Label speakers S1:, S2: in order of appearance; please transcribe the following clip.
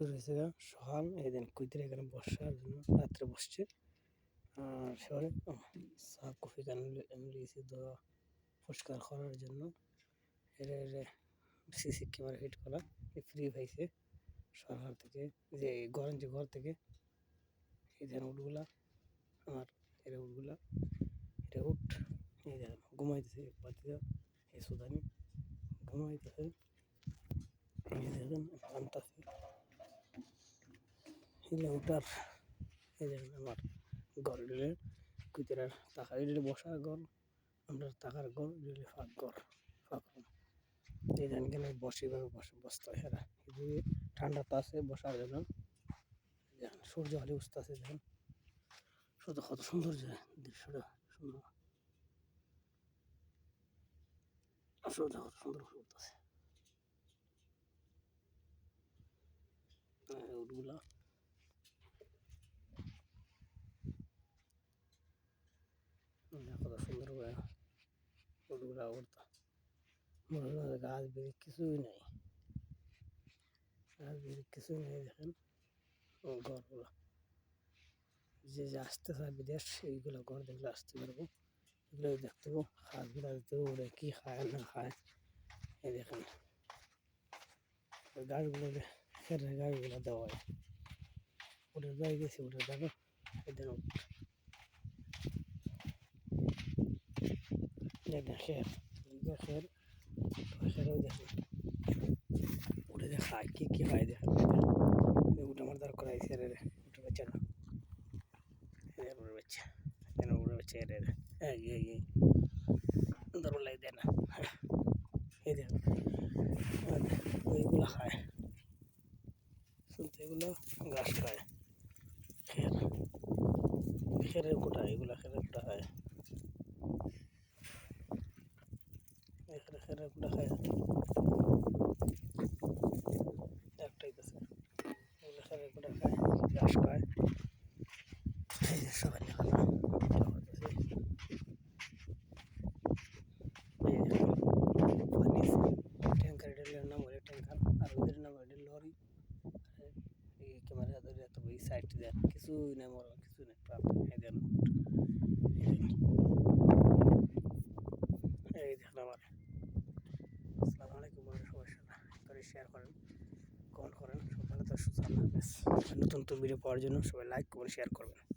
S1: শুরু হয়েছে সকাল, এই দিন কুইতের এখানে বসার জন্য রাত্রে বসছে। আর শহরে চা, কফি কেন লিয়েছি দেওয়া পরিষ্কার করার জন্য। এর সিসি ক্যামেরা ফিট করা ফ্রি পাইছে। সরকার থেকে, যে ঘর যে ঘর থেকে, এই দেখেন উটগুলা আর এর উটগুলা এটা উঠ এই দেখেন ঘুমাইতেছে বাতিদা এই সুদানি, ঘুমাইতেছে। এই দেখেন, আনতাছে। এগুলো উঠার এই দেখেন আমার ঘর কুইতেরার টাকা দিলে বসার ঘর আমরা টাকার ঘর দিলে ফাঁক ঘর ফাঁক room। এই দেখেন এখানে বসে বসে, বসতে হয় এরা এদিকে ঠান্ডা আছে, বসার জন্য। সূর্য হালি উঠতেছে দেখেন। শুধু কত সুন্দর যায় দৃশ্যটা, সুন্দর। আসলে কত সুন্দর উঠতেছে কত সুন্দর করে মনে হয় গাছ বেরিয়ে কিছুই নাই গাছ বেরিয়ে কিছুই নেই দেখেন ও ঘরগুলো যে যে আসতে চায় বিদেশ এইগুলো ঘর দেখলে আসতে পারব এগুলো দেখতে পাবো হাঁসগুলো দেখতে পাবো ওরা কী খায় না খায় এই দেখেন ওই গাছগুলো খেরে গাছগুলো দেওয়া হয় ওটা যাই গেছি ওটা দেখো এদের দেখেন খের ওই দেখেন। ওটা যে খায় কী কী খায় দেখেন ওটা আমার দরকার আছে রে ওটা বাচ্চা বাচ্চা, এখানে বাচ্চা এর এই এই এই। লাই দেয় না। এই দেখেন ওইগুলো খায়। শুনতে এগুলো ঘাস খায়। খের, খেরের কোটা, এগুলো খেরের কোটা খায় খেরের কোটা খায় একটাই কাছে এগুলো খেরের কোটা খায় ঘাস খায় সবাই ট্যাঙ্কার আর ওদের নাম হলো লরি। ধরে সাইড দেন কিছু নেই মরণ কিছু নেই দেন এই দেখেন আমার আসসালামু আলাইকুম বন্ধুরা সবাই সাথে করে শেয়ার করেন কমেন্ট করেন সবাই তো সুস্থ নতুন নতুন ভিডিও পাওয়ার জন্য সবাই লাইক কমেন্ট শেয়ার করবেন।